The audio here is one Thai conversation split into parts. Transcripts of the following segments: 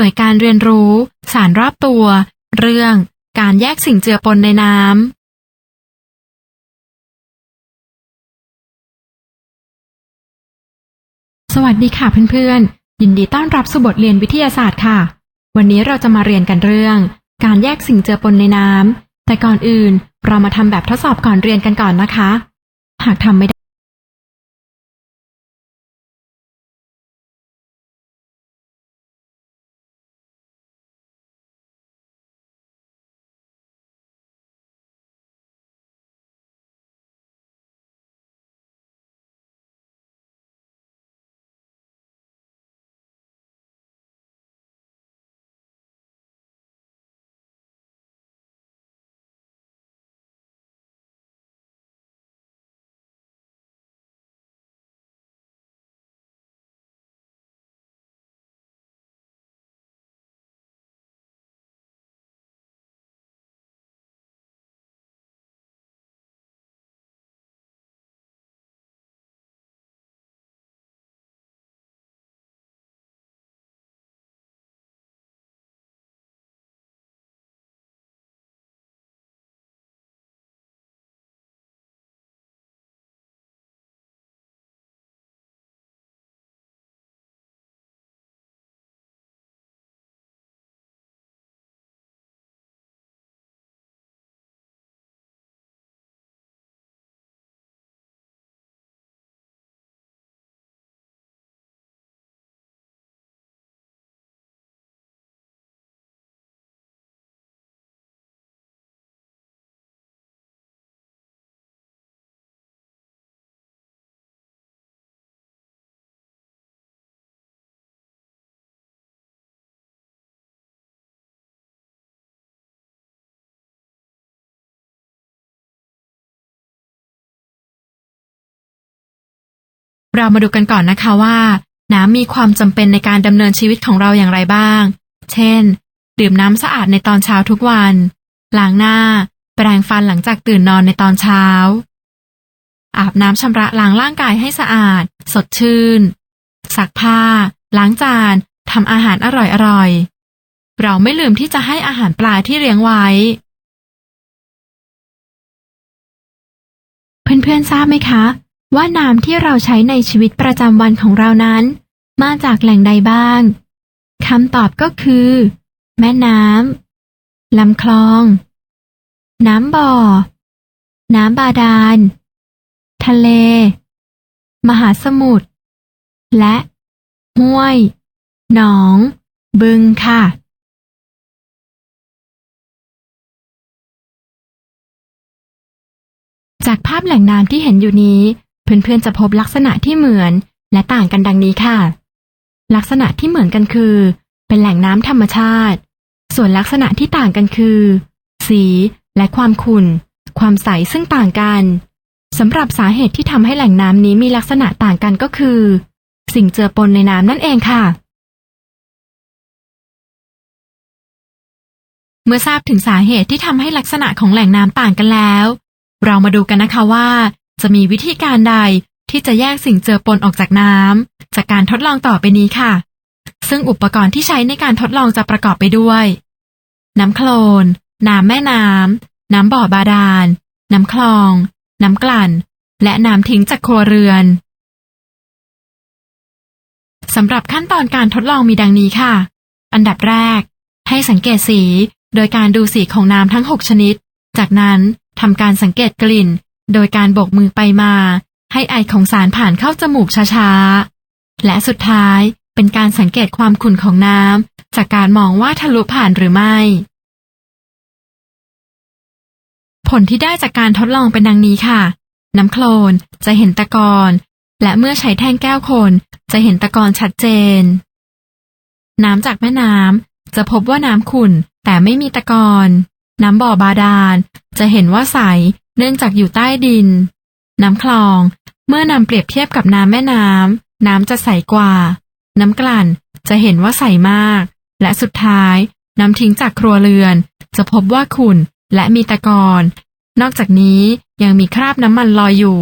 หน่วยการเรียนรู้ สารรอบตัว เรื่อง การแยกสิ่งเจือปนในน้ำสวัสดีค่ะเพื่อนๆ ยินดีต้อนรับสู่บทเรียนวิทยาศาสตร์ค่ะ วันนี้เราจะมาเรียนกันเรื่อง การแยกสิ่งเจือปนในน้ำแต่ก่อนอื่นเรามาทำแบบทดสอบก่อนเรียนกันก่อนนะคะ หากทำไม่ มาดูกันก่อนนะคะว่า น้ำมีความจำเป็นในการดำเนินชีวิตของเราอย่างไรบ้าง เช่น ดื่มน้ำสะอาดในตอนเช้าทุกวัน ล้างหน้า แปรงฟันหลังจากตื่นนอนในตอนเช้า อาบน้ำชำระล้างร่างกายให้สะอาด สดชื่น ซักผ้า ล้างจานทำอาหารอร่อยๆ เราไม่ลืมที่จะให้อาหารปลาที่เลี้ยงไว้ เพื่อนๆทราบไหมคะ ว่าน้ำที่เราใช้ในชีวิตประจำวันของเรานั้น มาจากแหล่งใดบ้างคำตอบก็คือ แม่น้ำลำคลอง น้ำบ่อ น้ำบาดาล ทะเล มหาสมุทร และห้วย หนอง บึงค่ะจากภาพแหล่งน้ำที่เห็นอยู่นี้ เพื่อนๆจะพบลักษณะที่เหมือนและต่างกันดังนี้ค่ะ ลักษณะที่เหมือนกันคือ เป็นแหล่งน้ำธรรมชาติ ส่วนลักษณะที่ต่างกันคือ สีและความขุ่น ความใสซึ่งต่างกันสำหรับสาเหตุที่ทำให้แหล่งน้ำนี้มีลักษณะต่างกันก็คือ สิ่งเจือปนในน้ำนั่นเองค่ะ เมื่อทราบถึงสาเหตุที่ทำให้ลักษณะของแหล่งน้ำต่างกันแล้ว เรามาดูกันนะคะว่า จะมีวิธีการใดที่จะแยกสิ่งเจือปนออกจากน้ำจากการทดลองต่อไปนี้ค่ะ ซึ่งอุปกรณ์ที่ใช้ในการทดลองจะประกอบไปด้วย น้ำโคลน น้ำแม่น้ำ น้ำบ่อบาดาล น้ำคลอง น้ำกลั่น และน้ำทิ้งจากครัวเรือนสำหรับขั้นตอนการทดลองมีดังนี้ค่ะ อันดับแรก ให้สังเกตสีโดยการดูสีของน้ำทั้ง 6 ชนิด จากนั้นทำการสังเกตกลิ่น โดยการโบกมือไปมา ให้ไอของสารผ่านเข้าจมูกช้าๆ และสุดท้ายเป็นการสังเกตความขุ่นของน้ำจากการมองว่าทะลุผ่านหรือไม่ ผลที่ได้จากการทดลองเป็นดังนี้ค่ะ น้ำโคลนจะเห็นตะกอนและเมื่อใช้แท่งแก้วโคนจะเห็นตะกอนชัดเจน น้ำจากแม่น้ำจะพบว่าน้ำขุ่นแต่ไม่มีตะกอน น้ำบ่อบาดาล จะเห็นว่าใส เนื่องจากอยู่ใต้ดิน น้ำคลอง เมื่อนำเปรียบเทียบกับน้ำแม่น้ำ น้ำจะใสกว่า น้ำกลั่น จะเห็นว่าใสมาก และสุดท้ายน้ำทิ้งจากครัวเรือน จะพบว่าขุ่นและมีตะกอน นอกจากนี้ยังมีคราบน้ำมันลอยอยู่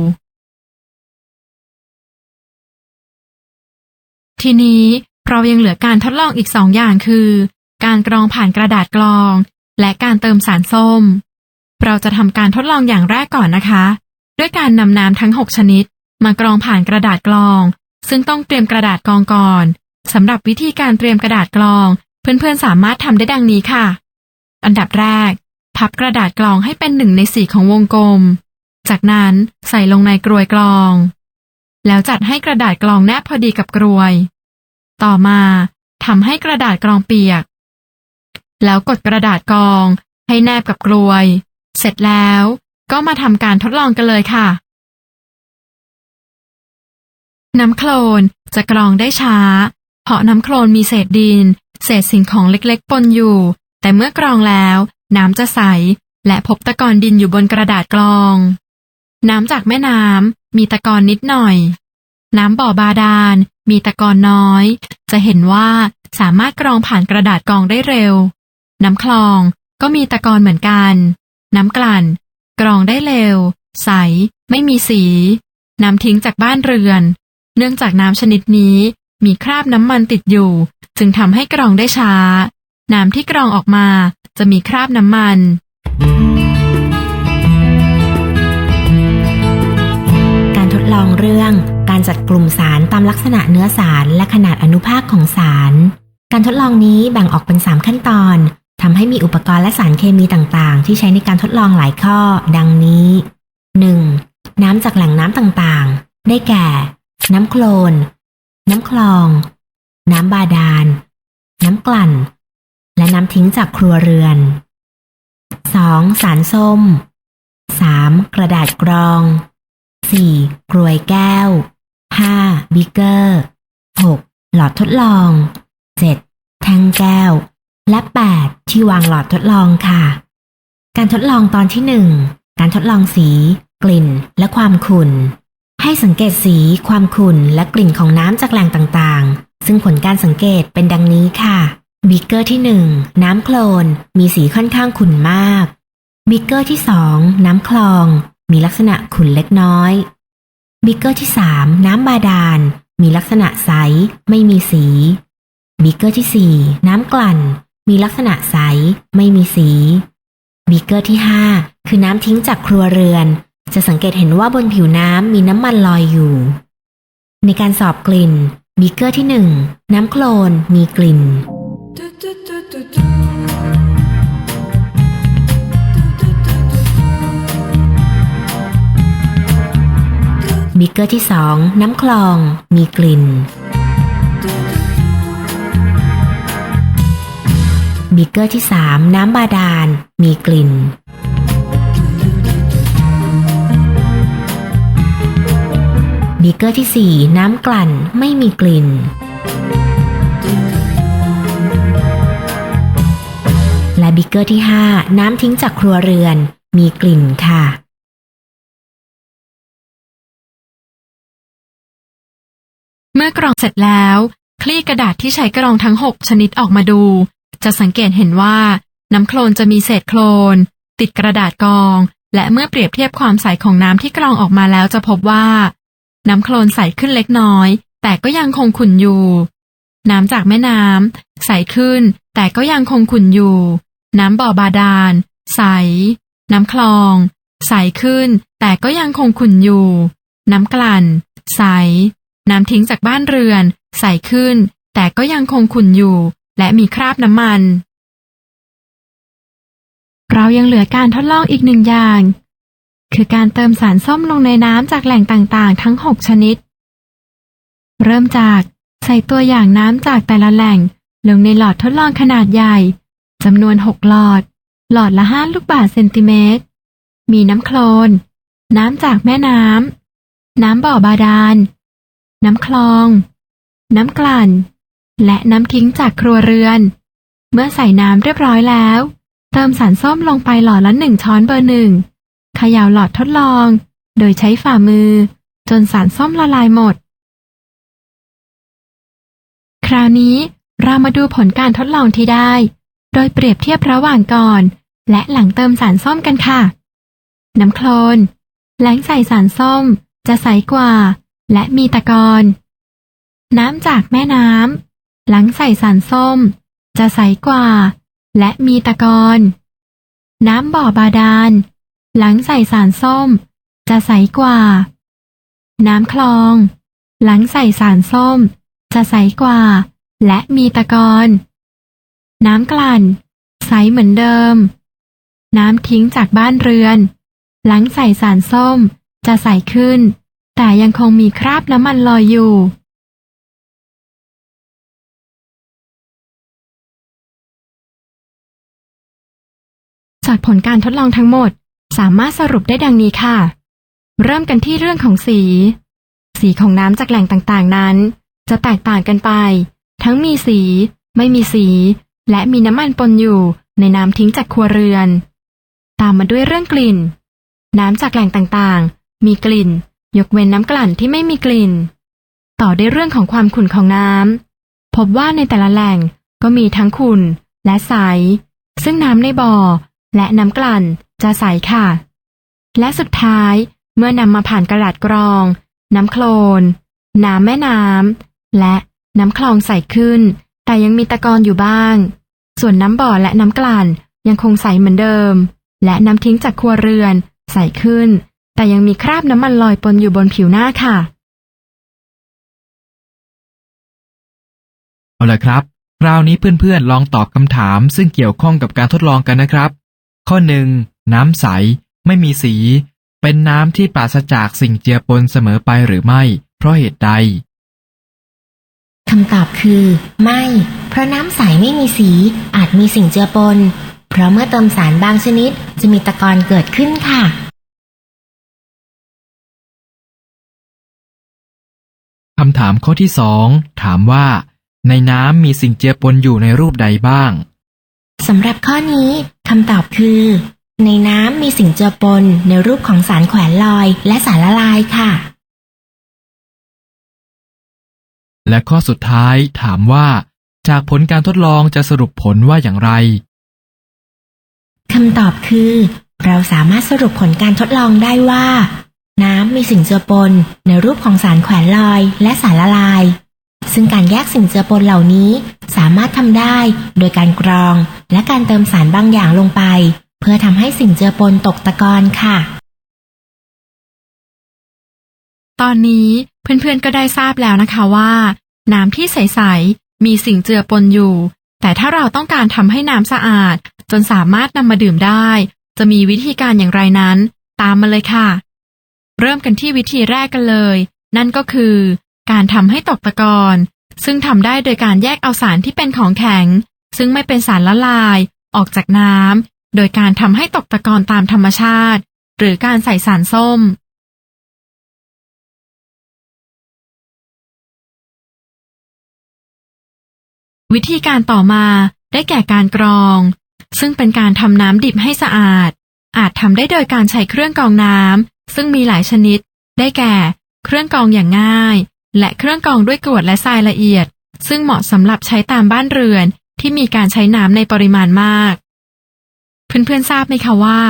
ทีนี้เรายังเหลือการทดลองอีกสองอย่างคือ การกรองผ่านกระดาษกรอง และการเติมสารส้ม เราจะทำการทดลองอย่างแรกก่อนนะคะ ด้วยการนำน้ำทั้ง 6 ชนิด มากรองผ่านกระดาษกรอง ซึ่งต้องเตรียมกระดาษกรองก่อนสำหรับวิธีการเตรียมกระดาษกรอง เพื่อนๆสามารถทำได้ดังนี้ค่ะ อันดับแรก พับกระดาษกรองให้เป็นหนึ่งในสี่ของวงกลม จากนั้นใส่ลงในกรวยกรอง แล้วจัดให้กระดาษกรองแนบพอดีกับกรวย ต่อมาทำให้กระดาษกรองเปียก แล้วกดกระดาษกรอง ให้แนบกับกรวย เสร็จแล้วก็มาทำการทดลองกันเลยค่ะ น้ำโคลนจะกรองได้ช้า เพราะน้ำโคลนมีเศษดิน เศษสิ่งของเล็กๆปนอยู่ แต่เมื่อกรองแล้ว น้ำจะใส และพบตะกอนดินอยู่บนกระดาษกรอง น้ำจากแม่น้ำมีตะกอนนิดหน่อย น้ำบ่อบาดาลมีตะกอนน้อย จะเห็นว่าสามารถกรองผ่านกระดาษกรองได้เร็ว น้ำคลองก็มีตะกอนเหมือนกัน น้ำกลั่น กรองได้เร็ว ใส ไม่มีสี น้ำทิ้งจากบ้านเรือน เนื่องจากน้ำชนิดนี้มีคราบน้ำมันติดอยู่ จึงทำให้กรองได้ช้า น้ำที่กรองออกมาจะมีคราบน้ำมัน การทดลองเรื่องการจัดกลุ่มสารตามลักษณะเนื้อสารและขนาดอนุภาคของสาร การทดลองนี้แบ่งออกเป็น 3 ขั้นตอน ทำให้มีอุปกรณ์และสารเคมีต่างๆ ที่ใช้ในการทดลองหลายข้อ ดังนี้ 1. น้ำจากแหล่งน้ำต่างๆ ได้แก่ น้ำโคลน น้ำคลอง น้ำบาดาล น้ำกลั่น และน้ำทิ้งจากครัวเรือน 2. สารส้ม 3. กระดาษกรอง 4. กรวยแก้ว 5. บิเกอร์ 6. หลอดทดลอง 7. แท่งแก้ว และ 8. ที่วางหลอดทดลองค่ะ การทดลองตอนที่ 1 การทดลองสี กลิ่น และความขุ่น ให้สังเกตสี ความขุ่น และกลิ่นของน้ำจากแหล่งต่างๆ ซึ่งผลการสังเกตเป็นดังนี้ค่ะบิกเกอร์ที่ 1 น้ำโคลน มีสีค่อนข้างขุ่นมากบิกเกอร์ที่ 2 น้ำคลอง มีลักษณะขุ่นเล็กน้อยบิกเกอร์ที่ 3 น้ำบาดาล มีลักษณะใส ไม่มีสีบิกเกอร์ที่ 4 น้ำกลั่น มีลักษณะใส ไม่มีสีบิกเกอร์ที่ 5 คือน้ำทิ้งจากครัวเรือน จะสังเกตเห็นว่าบนผิวน้ำมีน้ำมันลอยอยู่ ในการสอบกลิ่นบิกเกอร์ที่ 1 น้ำโคลนมีกลิ่นบิกเกอร์ที่ 2 น้ำคลองมีกลิ่น บิกเกอร์ที่ 3 น้ำบาดาล มีกลิ่นบิกเกอร์ที่ 4 น้ำกลั่นไม่มีกลิ่น และบิกเกอร์ที่ 5 น้ำทิ้งจากครัวเรือน มีกลิ่นค่ะเมื่อกรองเสร็จแล้ว คลี่กระดาษที่ใช้กรองทั้ง 6 ชนิดออกมาดู จะสังเกตเห็นว่า น้ำโคลนจะมีเศษโคลน ติดกระดาษกอง และเมื่อเปรียบเทียบความใสของน้ำที่กรองออกมาแล้วจะพบว่า น้ำโคลนใสขึ้นเล็กน้อย แต่ก็ยังคงขุ่นอยู่ น้ำจากแม่น้ำใสขึ้น แต่ก็ยังคงขุ่นอยู่ น้ำบ่อบาดาล ใส น้ำคลอง ใสขึ้น แต่ก็ยังคงขุ่นอยู่ น้ำกลั่น ใส น้ำทิ้งจากบ้านเรือน ใสขึ้น แต่ก็ยังคงขุ่นอยู่ และมีคราบน้ำมัน เรายังเหลือการทดลองอีกหนึ่งอย่าง คือการเติมสารส้มลงในน้ำจากแหล่งต่างๆ ทั้ง 6 ชนิด เริ่มจากใส่ตัวอย่างน้ำจากแต่ละแหล่งลงในหลอดทดลองขนาดใหญ่จำนวน 6 หลอด หลอดละ 5 ลูกบาศก์เซนติเมตร มีน้ำโคลน น้ำจากแม่น้ำ น้ำบ่อบาดาล น้ำคลอง น้ำกลั่น และน้ำทิ้งจากครัวเรือน เมื่อใส่น้ำเรียบร้อยแล้ว เติมสารส้มลงไปหลอดละหนึ่งช้อนเบอร์หนึ่งเขย่าหลอดทดลอง โดยใช้ฝ่ามือ จนสารส้มละลายหมด คราวนี้เรามาดูผลการทดลองที่ได้ โดยเปรียบเทียบระหว่างก่อน และหลังเติมสารส้มกันค่ะ น้ำโคลนหลังใส่สารส้ม จะใสกว่า และมีตะกอน น้ำจากแม่น้ำ หลังใส่สารส้ม จะใสกว่า และมีตะกอนน้ำบ่อบาดาล หลังใส่สารส้ม จะใสกว่า น้ำคลอง หลังใส่สารส้ม จะใสกว่า และมีตะกอนน้ำกลั่น ใสเหมือนเดิม น้ำทิ้งจากบ้านเรือน หลังใส่สารส้ม จะใสขึ้น แต่ยังคงมีคราบน้ำมันลอยอยู่ จากผลการทดลองทั้งหมด สามารถสรุปได้ดังนี้ค่ะ เริ่มกันที่เรื่องของสี สีของน้ำจากแหล่งต่างๆนั้น จะแตกต่างกันไป ทั้งมีสี ไม่มีสี และมีน้ำมันปนอยู่ในน้ำทิ้งจากครัวเรือน ตามมาด้วยเรื่องกลิ่น น้ำจากแหล่งต่างๆ มีกลิ่น ยกเว้นน้ำกลั่นที่ไม่มีกลิ่น ต่อด้วยเรื่องของความขุ่นของน้ำพบว่าในแต่ละแหล่งก็มีทั้งขุ่นและใส ซึ่งน้ำในบ่อ และน้ำกลั่นจะใสค่ะ และสุดท้ายเมื่อนำมาผ่านกระดาษกรอง น้ำโคลน น้ำแม่น้ำและน้ำคลองใสขึ้น แต่ยังมีตะกอนอยู่บ้าง ส่วนน้ำบ่อและน้ำกลั่นยังคงใสเหมือนเดิม และน้ำทิ้งจากครัวเรือน ใสขึ้น แต่ยังมีคราบน้ำมันลอยปนอยู่บนผิวหน้าค่ะ เอาละครับ คราวนี้เพื่อนๆลองตอบคำถามซึ่งเกี่ยวข้องกับการทดลองกันนะครับ ข้อหนึ่งน้ำใส ไม่มีสี เป็นน้ำที่ปราศจากสิ่งเจือปนเสมอไปหรือไม่ เพราะเหตุใดคำตอบคือ ไม่ เพราะน้ำใสไม่มีสี อาจมีสิ่งเจือปน เพราะเมื่อเติมสารบางชนิดจะมีตะกอนเกิดขึ้นค่ะ คำถามข้อที่สองถามว่า ในน้ำมีสิ่งเจือปนอยู่ในรูปใดบ้าง สำหรับข้อนี้คำตอบคือ ในน้ำมีสิ่งเจือปนในรูปของสารแขวนลอย และสารละลายค่ะ และข้อสุดท้ายถามว่า จากผลการทดลองจะสรุปผลว่าอย่างไรคำตอบคือ เราสามารถสรุปผลการทดลองได้ว่า น้ำมีสิ่งเจือปนในรูปของสารแขวนลอย และสารละลาย ซึ่งการแยกสิ่งเจือปนเหล่านี้ สามารถทำได้โดยการกรอง และการเติมสารบางอย่างลงไป เพื่อทำให้สิ่งเจือปนตกตะกอนค่ะ ตอนนี้เพื่อนๆก็ได้ทราบแล้วนะคะว่า น้ำที่ใสๆมีสิ่งเจือปนอยู่ แต่ถ้าเราต้องการทำให้น้ำสะอาด จนสามารถนำมาดื่มได้ จะมีวิธีการอย่างไรนั้น ตามมาเลยค่ะ เริ่มกันที่วิธีแรกกันเลย นั่นก็คือ การทำให้ตกตะกอนซึ่งทำได้โดยการแยกเอาสารที่เป็นของแข็ง ซึ่งไม่เป็นสารละลาย ออกจากน้ำโดยการทำให้ตกตะกอนตามธรรมชาติ หรือการใส่สารส้ม วิธีการต่อมาได้แก่การกรอง ซึ่งเป็นการทำน้ำดิบให้สะอาด อาจทำได้โดยการใช้เครื่องกรองน้ำซึ่งมีหลายชนิด ได้แก่ เครื่องกรองอย่างง่าย และเครื่องกรองด้วยกรวดและทรายละเอียด ซึ่งเหมาะสำหรับใช้ตามบ้านเรือนที่มีการใช้น้ำในปริมาณมาก เพื่อนๆทราบไหมคะว่า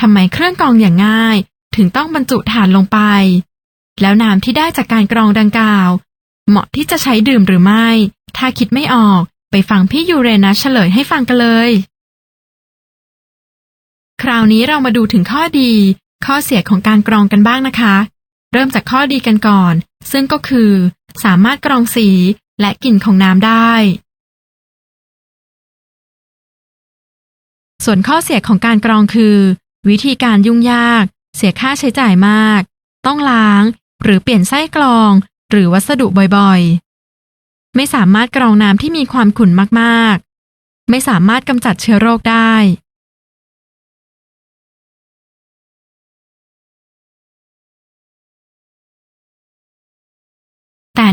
ทำไมเครื่องกรองอย่างง่าย ถึงต้องบรรจุถ่านลงไป แล้วน้ำที่ได้จากการกรองดังกล่าว เหมาะที่จะใช้ดื่มหรือไม่ ถ้าคิดไม่ออกไปฟังพี่ยูเรนัสเฉลยให้ฟังกันเลย คราวนี้เรามาดูถึงข้อดี ข้อเสียของการกรองกันบ้างนะคะ เริ่มจากข้อดีกันก่อน ซึ่งก็คือ สามารถกรองสีและกลิ่นของน้ำได้ ส่วนข้อเสียของการกรองคือ วิธีการยุ่งยาก เสียค่าใช้จ่ายมาก ต้องล้าง หรือเปลี่ยนไส้กรอง หรือวัสดุบ่อยๆ ไม่สามารถกรองน้ำที่มีความขุ่นมากๆ ไม่สามารถกำจัดเชื้อโรคได้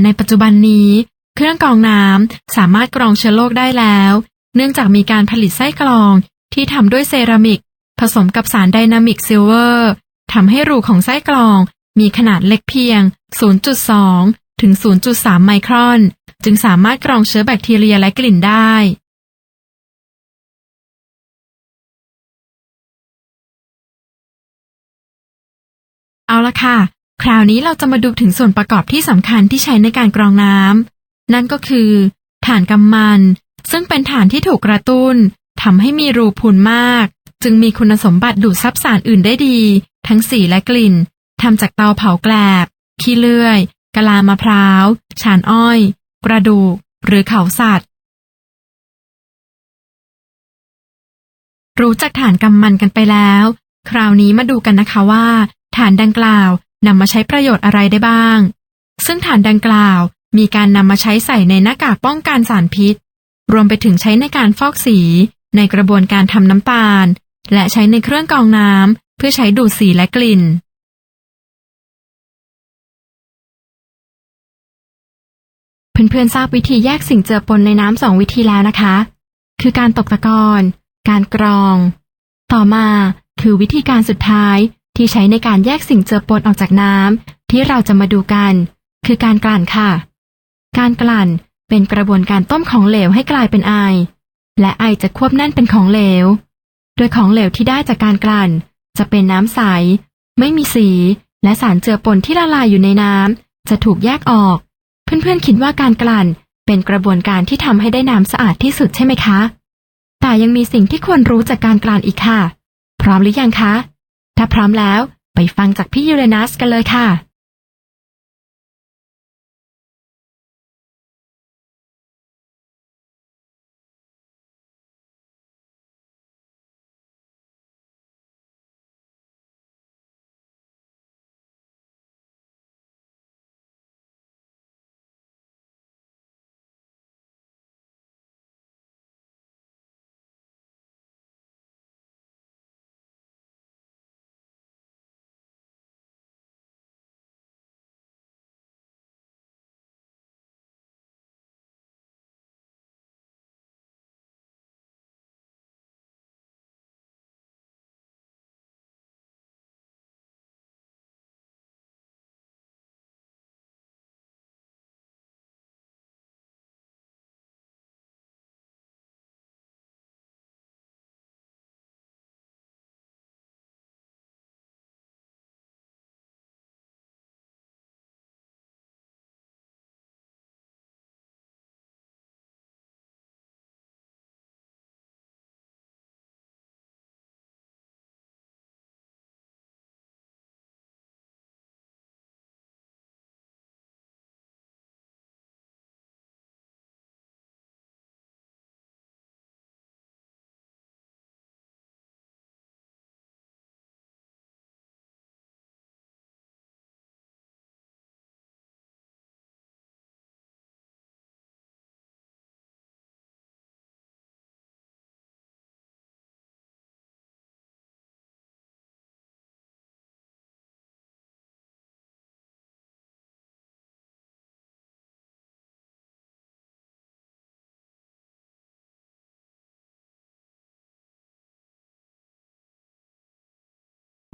ในปัจจุบันนี้ เครื่องกรองน้ำสามารถกรองเชื้อโรคได้แล้ว เนื่องจากมีการผลิตไส้กรองที่ทำด้วยเซรามิก ผสมกับสารไดนามิกซิลเวอร์ทำให้รูของไส้กรองมีขนาดเล็กเพียง 0.2 ถึง 0.3 ไมครอน จึงสามารถกรองเชื้อแบคทีเรียและกลิ่นได้ เอาละค่ะ คราวนี้เราจะมาดูถึงส่วนประกอบที่สำคัญที่ใช้ในการกรองน้ำนั่นก็คือถ่านกำมัน ซึ่งเป็นถ่านที่ถูกกระตุ้นทำให้มีรูพุนมาก จึงมีคุณสมบัติดูดซับสารอื่นได้ดี ทั้งสีและกลิ่นทำจากเตาเผาแกลบ ขี้เลื่อย กะลามะพร้าวฉานอ้อย กระดูก หรือเขาสัตว์ รู้จักถ่านกำมันกันไปแล้ว คราวนี้มาดูกันนะคะว่าถ่านดังกล่าว นำมาใช้ประโยชน์อะไรได้บ้าง ซึ่งถ่านดังกล่าวมีการนำมาใช้ใส่ในหน้ากากป้องกันสารพิษ รวมไปถึงใช้ในการฟอกสี ในกระบวนการทำน้ำตาล และใช้ในเครื่องกรองน้ำเพื่อใช้ดูดสีและกลิ่น เพื่อนๆทราบวิธีแยกสิ่งเจือปนในน้ำสองวิธีแล้วนะคะ คือการตกตะกอน การกรอง ต่อมาคือวิธีการสุดท้าย ที่ใช้ในการแยกสิ่งเจือปนออกจากน้ำที่เราจะมาดูกัน คือการกลั่นค่ะ การกลั่นเป็นกระบวนการต้มของเหลวให้กลายเป็นไอ และไอจะควบแน่นเป็นของเหลว โดยของเหลวที่ได้จากการกลั่น จะเป็นน้ำใส ไม่มีสี และสารเจือปนที่ละลายอยู่ในน้ำจะถูกแยกออก เพื่อนๆคิดว่าการกลั่นเป็นกระบวนการที่ทำให้ได้น้ำสะอาดที่สุดใช่ไหมคะ แต่ยังมีสิ่งที่ควรรู้จากการกลั่นอีกค่ะ พร้อมหรือยังคะ ถ้าพร้อมแล้วไปฟังจากพี่ยูเรนัสกันเลยค่ะ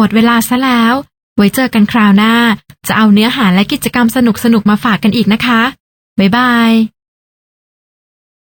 หมดเวลาซะแล้ว ไว้เจอกันคราวหน้า จะเอาเนื้อหาและกิจกรรมสนุกๆมาฝากกันอีกนะคะ บ๊ายบาย